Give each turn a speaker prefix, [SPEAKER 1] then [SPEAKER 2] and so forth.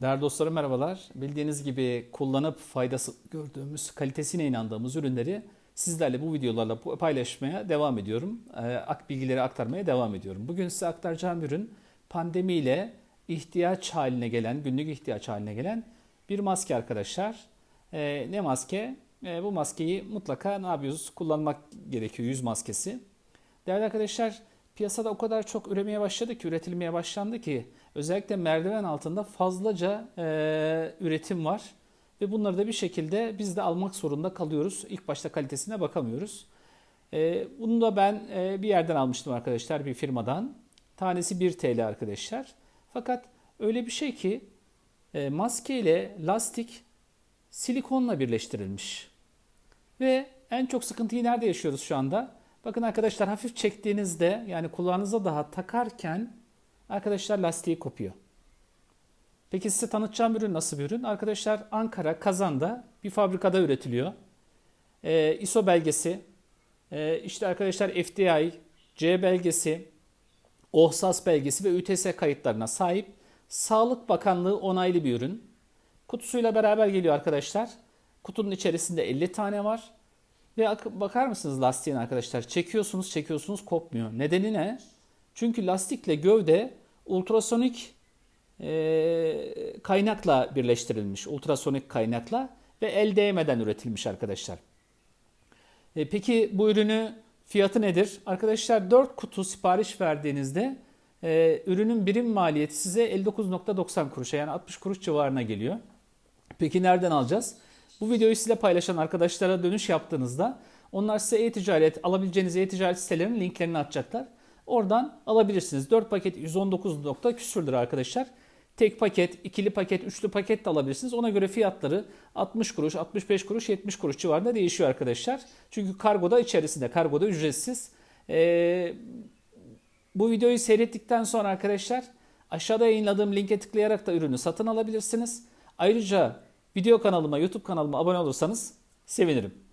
[SPEAKER 1] Değerli dostlarım merhabalar. Bildiğiniz gibi kullanıp faydası gördüğümüz, kalitesine inandığımız ürünleri sizlerle bu videolarla paylaşmaya devam ediyorum. Ee, Ak bilgileri aktarmaya devam ediyorum. Bugün size aktaracağım ürün pandemiyle ihtiyaç haline gelen, günlük ihtiyaç haline gelen bir maske arkadaşlar. Ee, ne maske? Ee, bu maskeyi mutlaka ne yapıyoruz? Kullanmak gerekiyor yüz maskesi. Değerli arkadaşlar piyasada o kadar çok üremeye başladı ki, üretilmeye başlandı ki özellikle merdiven altında fazlaca e, üretim var. Ve bunları da bir şekilde biz de almak zorunda kalıyoruz. İlk başta kalitesine bakamıyoruz. E, bunu da ben e, bir yerden almıştım arkadaşlar bir firmadan. Tanesi 1 TL arkadaşlar. Fakat öyle bir şey ki e, maske ile lastik silikonla birleştirilmiş. Ve en çok sıkıntıyı nerede yaşıyoruz şu anda? Bakın arkadaşlar hafif çektiğinizde yani kulağınıza daha takarken arkadaşlar lastiği kopuyor. Peki size tanıtacağım ürün nasıl bir ürün? Arkadaşlar Ankara Kazan'da bir fabrikada üretiliyor. Ee, ISO belgesi, e, işte arkadaşlar FDI, C belgesi, OHSAS belgesi ve ÜTS kayıtlarına sahip Sağlık Bakanlığı onaylı bir ürün. Kutusuyla beraber geliyor arkadaşlar. Kutunun içerisinde 50 tane var. Ve bakar mısınız lastiğin arkadaşlar? Çekiyorsunuz, çekiyorsunuz kopmuyor. Nedeni ne? Çünkü lastikle gövde ultrasonik e, kaynakla birleştirilmiş. Ultrasonik kaynakla ve el değmeden üretilmiş arkadaşlar. E, peki bu ürünü fiyatı nedir? Arkadaşlar 4 kutu sipariş verdiğinizde e, ürünün birim maliyeti size 59.90 kuruşa yani 60 kuruş civarına geliyor. Peki nereden alacağız? Bu videoyu size paylaşan arkadaşlara dönüş yaptığınızda onlar size e-ticaret alabileceğiniz e-ticaret sitelerinin linklerini atacaklar. Oradan alabilirsiniz. 4 paket 119 nokta küsürdür arkadaşlar. Tek paket, ikili paket, üçlü paket de alabilirsiniz. Ona göre fiyatları 60 kuruş, 65 kuruş, 70 kuruş civarında değişiyor arkadaşlar. Çünkü kargoda içerisinde, kargoda ücretsiz. Ee, bu videoyu seyrettikten sonra arkadaşlar aşağıda yayınladığım linke tıklayarak da ürünü satın alabilirsiniz. Ayrıca video kanalıma, YouTube kanalıma abone olursanız sevinirim.